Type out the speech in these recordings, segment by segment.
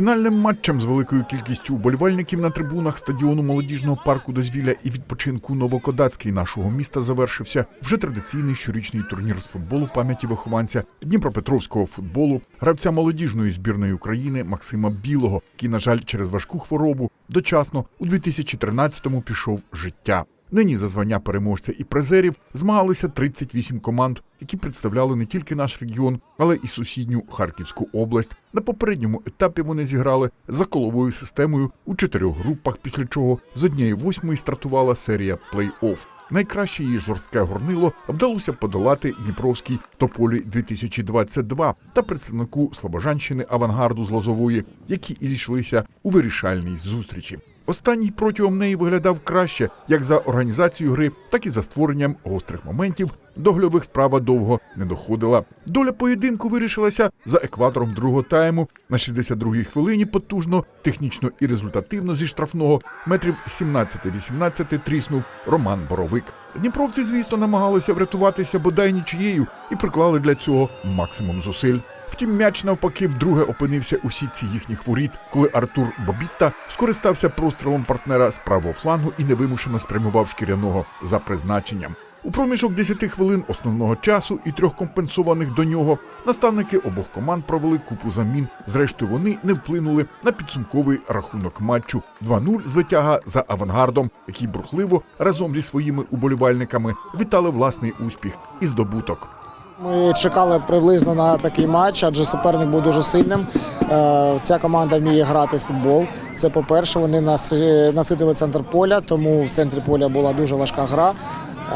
Фінальним матчем з великою кількістю уболівальників на трибунах стадіону молодіжного парку дозвілля і відпочинку Новокодацький нашого міста завершився вже традиційний щорічний турнір з футболу пам'яті вихованця Дніпропетровського футболу, гравця молодіжної збірної України Максима Білого, який, на жаль, через важку хворобу дочасно у 2013-му пішов життя. Нині за звання переможця і призерів змагалися 38 команд, які представляли не тільки наш регіон, але і сусідню Харківську область. На попередньому етапі вони зіграли за коловою системою у чотирьох групах, після чого з однієї восьмої стартувала серія плей-офф. Найкраще її жорстке горнило вдалося подолати Дніпровській тополі 2022 та представнику Слобожанщини авангарду з Лозової, які і зійшлися у вирішальній зустрічі. Останній протягом неї виглядав краще як за організацією гри, так і за створенням гострих моментів. До гольових справа довго не доходила. Доля поєдинку вирішилася за екватором другого тайму. На 62-й хвилині потужно, технічно і результативно зі штрафного метрів 17-18 тріснув Роман Боровик. Дніпровці, звісно, намагалися врятуватися бодай нічією і приклали для цього максимум зусиль. Втім, м'яч навпаки вдруге опинився у сітці їхніх воріт, коли Артур Бобітта скористався прострілом партнера з правого флангу і невимушено спрямував шкіряного за призначенням. У проміжок 10 хвилин основного часу і трьох компенсованих до нього наставники обох команд провели купу замін. Зрештою, вони не вплинули на підсумковий рахунок матчу 2-0 з витяга за авангардом, який брухливо разом зі своїми уболівальниками вітали власний успіх і здобуток. Ми чекали приблизно на такий матч, адже суперник був дуже сильним. Е, Ця команда вміє грати в футбол. Це по-перше, вони нас- наситили центр поля, тому в центрі поля була дуже важка гра.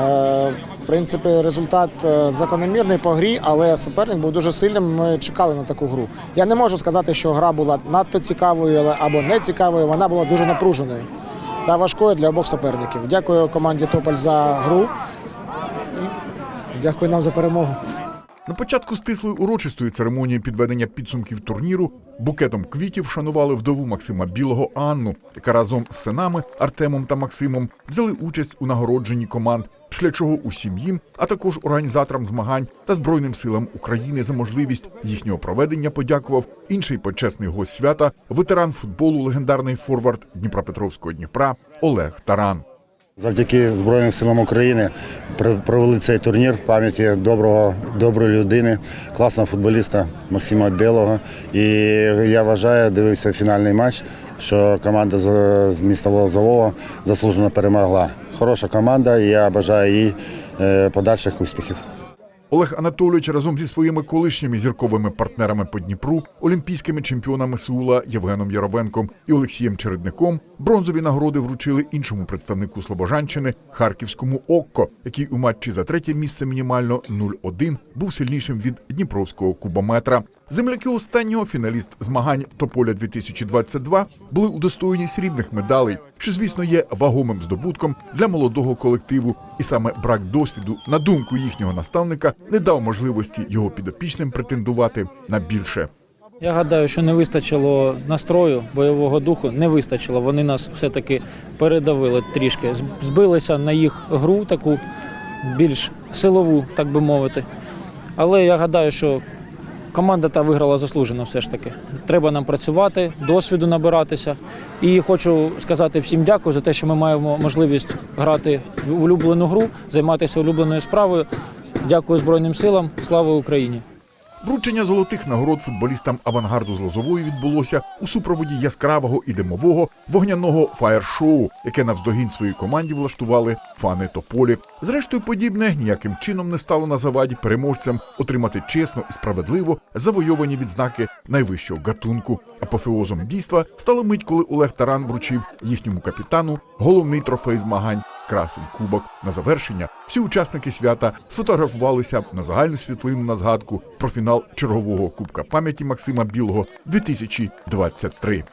Е, В принципі, результат е, закономірний по грі, але суперник був дуже сильним. Ми чекали на таку гру. Я не можу сказати, що гра була надто цікавою або не цікавою. Вона була дуже напруженою та важкою для обох суперників. Дякую команді Тополь за гру. Дякую нам за перемогу. На початку стислої урочистої церемонії підведення підсумків турніру букетом квітів шанували вдову Максима Білого Анну, яка разом з синами Артемом та Максимом взяли участь у нагородженні команд. Після чого усім їм, а також організаторам змагань та Збройним силам України за можливість їхнього проведення подякував інший почесний гость свята, ветеран футболу, легендарний форвард Дніпропетровського Дніпра Олег Таран. Завдяки Збройним силам України провели цей турнір в пам'яті доброго, доброї людини, класного футболіста Максима Білого. І я вважаю, дивився фінальний матч, що команда з, міста Лозового заслужено перемогла. Хороша команда, і я бажаю їй е, подальших успіхів. Олег Анатолійович разом зі своїми колишніми зірковими партнерами по Дніпру, олімпійськими чемпіонами Сеула Євгеном Яровенком і Олексієм Чередником бронзові нагороди вручили іншому представнику Слобожанщини Харківському Окко, який у матчі за третє місце мінімально 0-1 був сильнішим від Дніпровського кубометра. Земляки останнього фіналіст змагань Тополя 2022 були удостоєні срібних медалей, що звісно є вагомим здобутком для молодого колективу. І саме брак досвіду, на думку їхнього наставника, не дав можливості його підопічним претендувати на більше. Я гадаю, що не вистачило настрою, бойового духу, не вистачило. Вони нас все-таки передавили трішки. Збилися на їх гру, таку більш силову, так би мовити. Але я гадаю, що команда та виграла заслужено все ж таки. Треба нам працювати, досвіду набиратися. І хочу сказати всім дякую за те, що ми маємо можливість грати в улюблену гру, займатися улюбленою справою. Дякую Збройним силам. Слава Україні! Вручення золотих нагород футболістам авангарду з Лозової відбулося у супроводі яскравого і димового вогняного фаєр-шоу, яке навздогін своїй команді влаштували фани Тополі. Зрештою, подібне ніяким чином не стало на заваді переможцям отримати чесно і справедливо завойовані відзнаки найвищого гатунку. Апофеозом дійства стала мить, коли Олег Таран вручив їхньому капітану головний трофей змагань красень кубок. На завершення всі учасники свята сфотографувалися на загальну світлину на згадку про фінал чергового кубка пам'яті Максима Білого 2023.